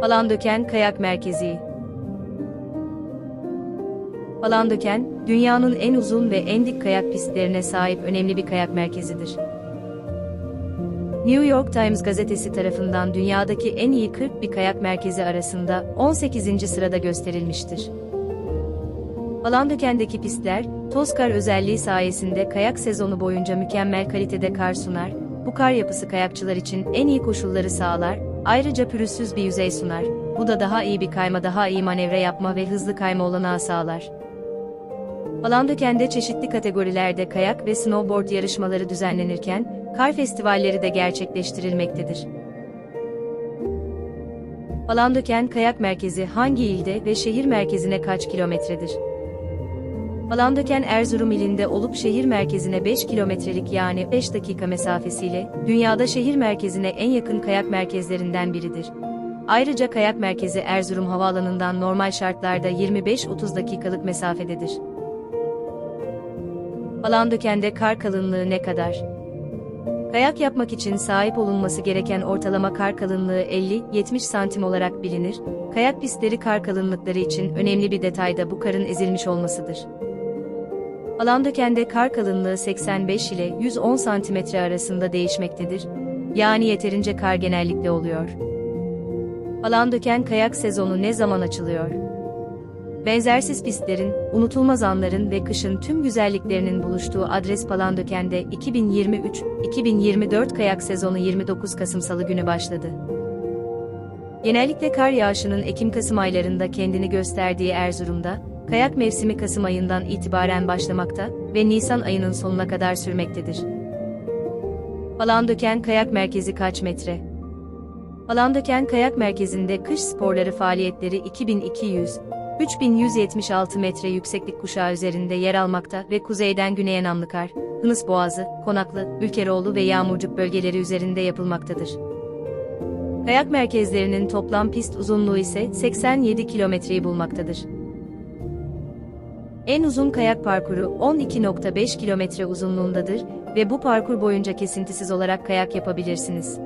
Palandöken Kayak Merkezi Palandöken, dünyanın en uzun ve en dik kayak pistlerine sahip önemli bir kayak merkezidir. New York Times gazetesi tarafından dünyadaki en iyi 40 bir kayak merkezi arasında 18. sırada gösterilmiştir. Palandöken'deki pistler, toz kar özelliği sayesinde kayak sezonu boyunca mükemmel kalitede kar sunar, bu kar yapısı kayakçılar için en iyi koşulları sağlar, ayrıca pürüzsüz bir yüzey sunar. Bu da daha iyi bir kayma, daha iyi manevra yapma ve hızlı kayma olanağı sağlar. Palandöken'de çeşitli kategorilerde kayak ve snowboard yarışmaları düzenlenirken, kar festivalleri de gerçekleştirilmektedir. Palandöken Kayak Merkezi hangi ilde ve şehir merkezine kaç kilometredir? Palandöken Erzurum ilinde olup şehir merkezine 5 kilometrelik yani 5 dakika mesafesiyle, dünyada şehir merkezine en yakın kayak merkezlerinden biridir. Ayrıca kayak merkezi Erzurum Havaalanı'ndan normal şartlarda 25-30 dakikalık mesafededir. Palandöken'de kar kalınlığı ne kadar? Kayak yapmak için sahip olunması gereken ortalama kar kalınlığı 50-70 santim olarak bilinir. Kayak pistleri kar kalınlıkları için önemli bir detay da bu karın ezilmiş olmasıdır. Palandöken'de kar kalınlığı 85 ile 110 santimetre arasında değişmektedir. Yani yeterince kar genellikle oluyor. Palandöken kayak sezonu ne zaman açılıyor? Benzersiz pistlerin, unutulmaz anların ve kışın tüm güzelliklerinin buluştuğu adres Palandöken'de 2023-2024 kayak sezonu 29 Kasım Salı günü başladı. Genellikle kar yağışının Ekim-Kasım aylarında kendini gösterdiği Erzurum'da, kayak mevsimi Kasım ayından itibaren başlamakta ve Nisan ayının sonuna kadar sürmektedir. Palandöken Kayak Merkezi kaç metre? Palandöken Kayak Merkezi'nde kış sporları faaliyetleri 2200, 3176 metre yükseklik kuşağı üzerinde yer almakta ve kuzeyden güneye Namlıkar, Hınıs Boğazı, Konaklı, Ülkeroğlu ve Yağmurcuk bölgeleri üzerinde yapılmaktadır. Kayak merkezlerinin toplam pist uzunluğu ise 87 kilometreyi bulmaktadır. En uzun kayak parkuru 12.5 kilometre uzunluğundadır ve bu parkur boyunca kesintisiz olarak kayak yapabilirsiniz.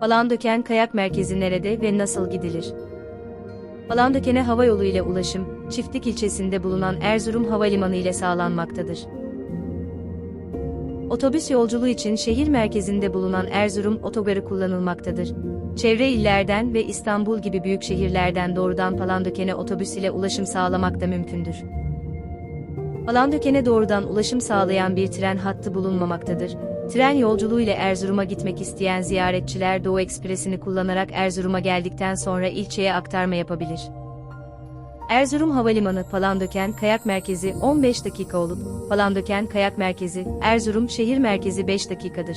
Palandöken Kayak Merkezi nerede ve nasıl gidilir? Palandöken'e hava yolu ile ulaşım, Çiftlik ilçesinde bulunan Erzurum Havalimanı ile sağlanmaktadır. Otobüs yolculuğu için şehir merkezinde bulunan Erzurum otogarı kullanılmaktadır. Çevre illerden ve İstanbul gibi büyük şehirlerden doğrudan Palandöken'e otobüs ile ulaşım sağlamak da mümkündür. Palandöken'e doğrudan ulaşım sağlayan bir tren hattı bulunmamaktadır. Tren yolculuğu ile Erzurum'a gitmek isteyen ziyaretçiler Doğu Ekspresi'ni kullanarak Erzurum'a geldikten sonra ilçeye aktarma yapabilir. Erzurum Havalimanı Palandöken Kayak Merkezi 15 dakika olup, Palandöken Kayak Merkezi, Erzurum Şehir Merkezi 5 dakikadır.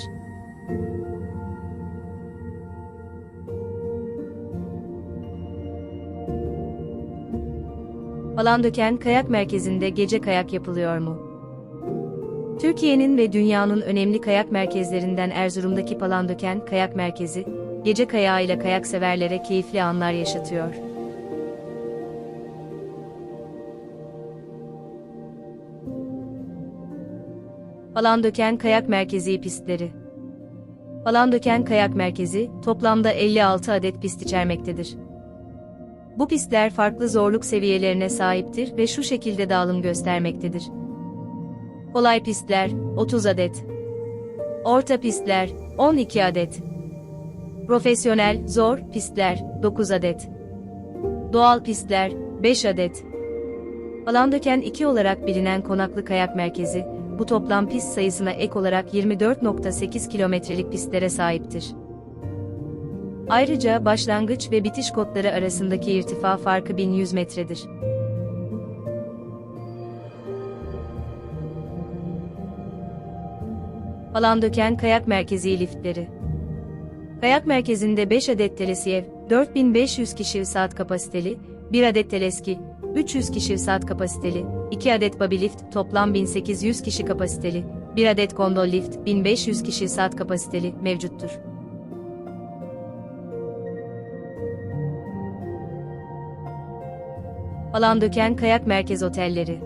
Palandöken Kayak Merkezi'nde gece kayak yapılıyor mu? Türkiye'nin ve dünyanın önemli kayak merkezlerinden Erzurum'daki Palandöken Kayak Merkezi, gece kayağı ile kayak severlere keyifli anlar yaşatıyor. Palandöken Kayak Merkezi pistleri Palandöken Kayak Merkezi, toplamda 56 adet pist içermektedir. Bu pistler farklı zorluk seviyelerine sahiptir ve şu şekilde dağılım göstermektedir. Kolay pistler 30 adet. Orta pistler 12 adet. Profesyonel zor pistler 9 adet. Doğal pistler 5 adet. Palandöken 2 olarak bilinen Konaklı Kayak Merkezi, bu toplam pist sayısına ek olarak 24.8 kilometrelik pistlere sahiptir. Ayrıca başlangıç ve bitiş kotları arasındaki irtifa farkı 1100 metredir. Palandöken Kayak Merkezi liftleri. Kayak merkezinde 5 adet telesiyev, 4500 kişi saat kapasiteli, 1 adet teleski, 300 kişi saat kapasiteli, 2 adet baby lift, toplam 1800 kişi kapasiteli, 1 adet gondol lift, 1500 kişi saat kapasiteli mevcuttur. Palandöken Kayak Merkez Otelleri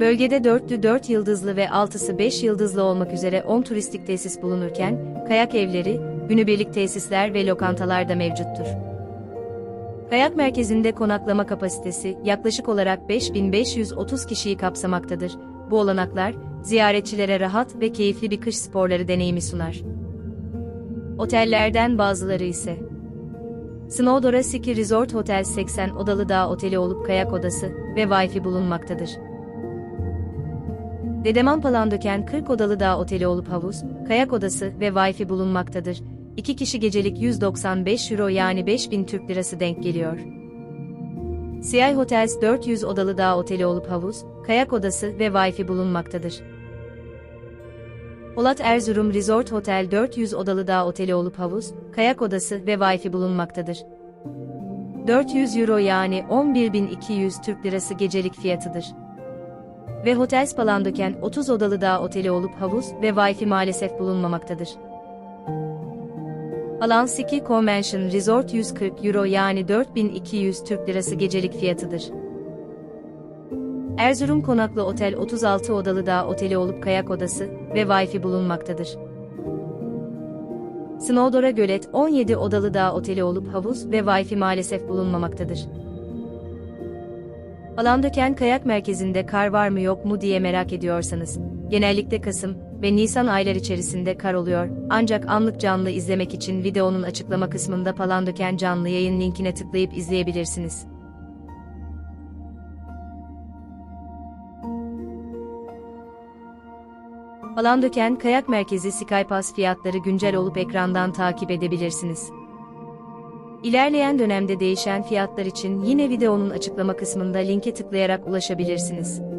Bölgede 4'lü 4 yıldızlı ve 6'sı 5 yıldızlı olmak üzere 10 turistik tesis bulunurken, kayak evleri, günübirlik tesisler ve lokantalar da mevcuttur. Kayak merkezinde konaklama kapasitesi yaklaşık olarak 5530 kişiyi kapsamaktadır. Bu olanaklar, ziyaretçilere rahat ve keyifli bir kış sporları deneyimi sunar. Otellerden bazıları ise Snowdora Ski Resort Hotel 80 odalı dağ oteli olup kayak odası ve Wi-Fi bulunmaktadır. Dedeman Palandöken 40 odalı dağ oteli olup havuz, kayak odası ve Wi-Fi bulunmaktadır. 2 kişi gecelik 195 euro yani 5000 Türk lirası denk geliyor. CI Hotels 400 odalı dağ oteli olup havuz, kayak odası ve Wi-Fi bulunmaktadır. Polat Erzurum Resort Hotel 400 odalı dağ oteli olup havuz, kayak odası ve Wi-Fi bulunmaktadır. 400 euro yani 11.200 Türk lirası gecelik fiyatıdır. Ve Hotels Palandöken 30 odalı dağ oteli olup havuz ve Wi-Fi maalesef bulunmamaktadır. Alan Ski Convention Resort 140 euro yani 4200 Türk lirası gecelik fiyatıdır. Erzurum Konaklı Otel 36 odalı dağ oteli olup kayak odası ve Wi-Fi bulunmaktadır. Snowdora Gölet 17 odalı dağ oteli olup havuz ve Wi-Fi maalesef bulunmamaktadır. Alandöken Kayak Merkezi'nde kar var mı yok mu diye merak ediyorsanız, genellikle Kasım ve Nisan aylar içerisinde kar oluyor, ancak anlık canlı izlemek için videonun açıklama kısmında Palandöken canlı yayın linkine tıklayıp izleyebilirsiniz. Palandöken Kayak Merkezi Skypass fiyatları güncel olup ekrandan takip edebilirsiniz. İlerleyen dönemde değişen fiyatlar için yine videonun açıklama kısmında linke tıklayarak ulaşabilirsiniz.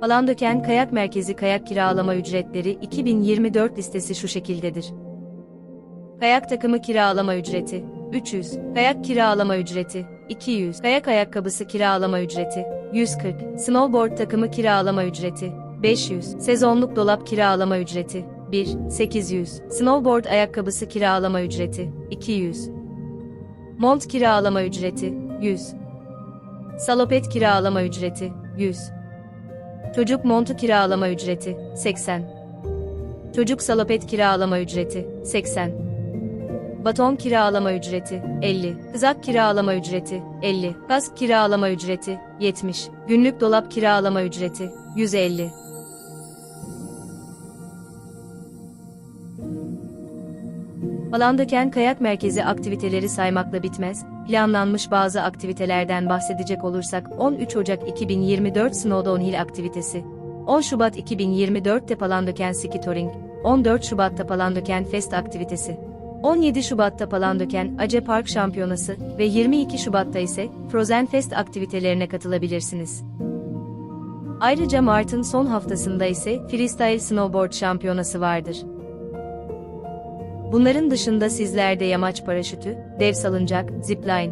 Palandöken Kayak Merkezi kayak kiralama ücretleri 2024 listesi şu şekildedir. Kayak takımı kiralama ücreti 300, kayak kiralama ücreti 200, kayak ayakkabısı kiralama ücreti 140, snowboard takımı kiralama ücreti 500, sezonluk dolap kiralama ücreti 1, 800, snowboard ayakkabısı kiralama ücreti 200, mont kiralama ücreti 100, salopet kiralama ücreti 100, çocuk montu kiralama ücreti 80, çocuk salopet kiralama ücreti 80, Baton kiralama ücreti 50, kızak kiralama ücreti 50, kask kiralama ücreti 70, günlük dolap kiralama ücreti 150. Palandöken Kayak Merkezi aktiviteleri saymakla bitmez, planlanmış bazı aktivitelerden bahsedecek olursak 13 Ocak 2024 Snow Downhill aktivitesi, 10 Şubat 2024'te Palandöken Ski Touring, 14 Şubat'ta Palandöken Fest aktivitesi, 17 Şubat'ta Palandöken Ace Park Şampiyonası ve 22 Şubat'ta ise Frozen Fest aktivitelerine katılabilirsiniz. Ayrıca Mart'ın son haftasında ise Freestyle Snowboard Şampiyonası vardır. Bunların dışında sizler de yamaç paraşütü, dev salıncak, zipline,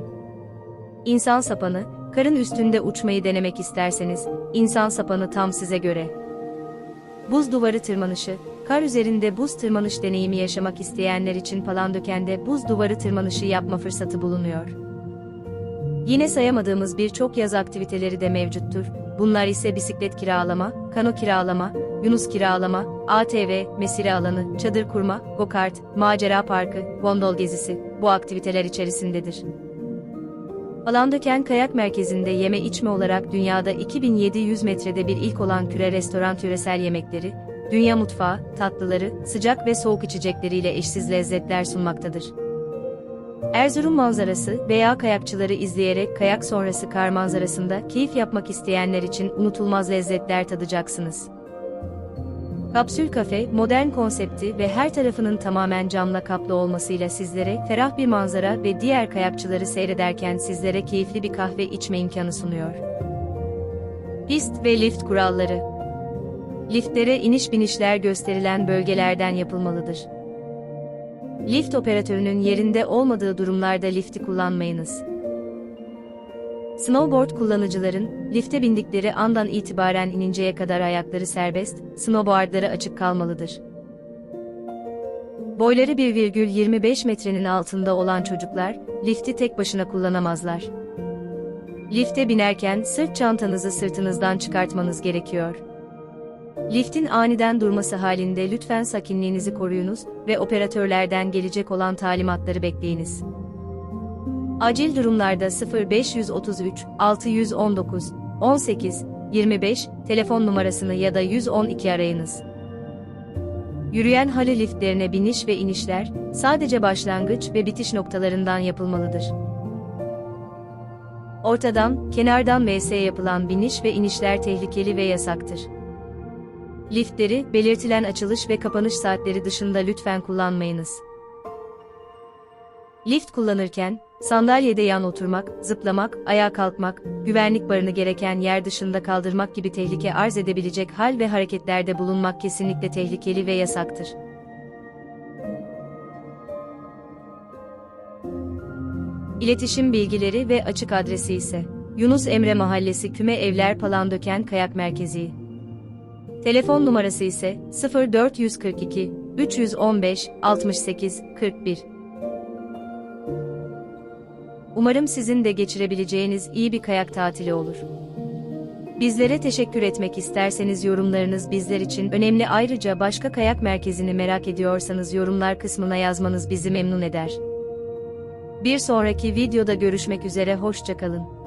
insan sapanı, karın üstünde uçmayı denemek isterseniz, insan sapanı tam size göre. Buz duvarı tırmanışı, kar üzerinde buz tırmanış deneyimi yaşamak isteyenler için Palandöken'de buz duvarı tırmanışı yapma fırsatı bulunuyor. Yine sayamadığımız birçok yaz aktiviteleri de mevcuttur. Bunlar ise bisiklet kiralama, kano kiralama, Yunus kiralama, ATV, mesire alanı, çadır kurma, go-kart, macera parkı, gondol gezisi bu aktiviteler içerisindedir. Palandöken Kayak Merkezi'nde yeme içme olarak dünyada 2700 metrede bir ilk olan Küre Restoran yöresel yemekleri, dünya mutfağı, tatlıları, sıcak ve soğuk içecekleriyle eşsiz lezzetler sunmaktadır. Erzurum manzarası veya kayakçıları izleyerek kayak sonrası kar manzarasında keyif yapmak isteyenler için unutulmaz lezzetler tadacaksınız. Kapsül kafe, modern konsepti ve her tarafının tamamen camla kaplı olmasıyla sizlere ferah bir manzara ve diğer kayakçıları seyrederken sizlere keyifli bir kahve içme imkanı sunuyor. Pist ve lift kuralları Liftlere iniş binişler gösterilen bölgelerden yapılmalıdır. Lift operatörünün yerinde olmadığı durumlarda lifti kullanmayınız. Snowboard kullanıcıların, lifte bindikleri andan itibaren ininceye kadar ayakları serbest, snowboardları açık kalmalıdır. Boyları 1,25 metrenin altında olan çocuklar, lifti tek başına kullanamazlar. Lifte binerken sırt çantanızı sırtınızdan çıkartmanız gerekiyor. Liftin aniden durması halinde lütfen sakinliğinizi koruyunuz ve operatörlerden gelecek olan talimatları bekleyiniz. Acil durumlarda 0533 619 18 25 telefon numarasını ya da 112 arayınız. Yürüyen halı liftlerine biniş ve inişler sadece başlangıç ve bitiş noktalarından yapılmalıdır. Ortadan, kenardan MS yapılan biniş ve inişler tehlikeli ve yasaktır. Liftleri, belirtilen açılış ve kapanış saatleri dışında lütfen kullanmayınız. Lift kullanırken, sandalyede yan oturmak, zıplamak, ayağa kalkmak, güvenlik barını gereken yer dışında kaldırmak gibi tehlike arz edebilecek hal ve hareketlerde bulunmak kesinlikle tehlikeli ve yasaktır. İletişim bilgileri ve açık adresi ise Yunus Emre Mahallesi Küme Evler Palandöken Kayak Merkezi. Telefon numarası ise 0442 315 68 41. Umarım sizin de geçirebileceğiniz iyi bir kayak tatili olur. Bizlere teşekkür etmek isterseniz yorumlarınız bizler için önemli ayrıca başka kayak merkezini merak ediyorsanız yorumlar kısmına yazmanız bizi memnun eder. Bir sonraki videoda görüşmek üzere hoşçakalın.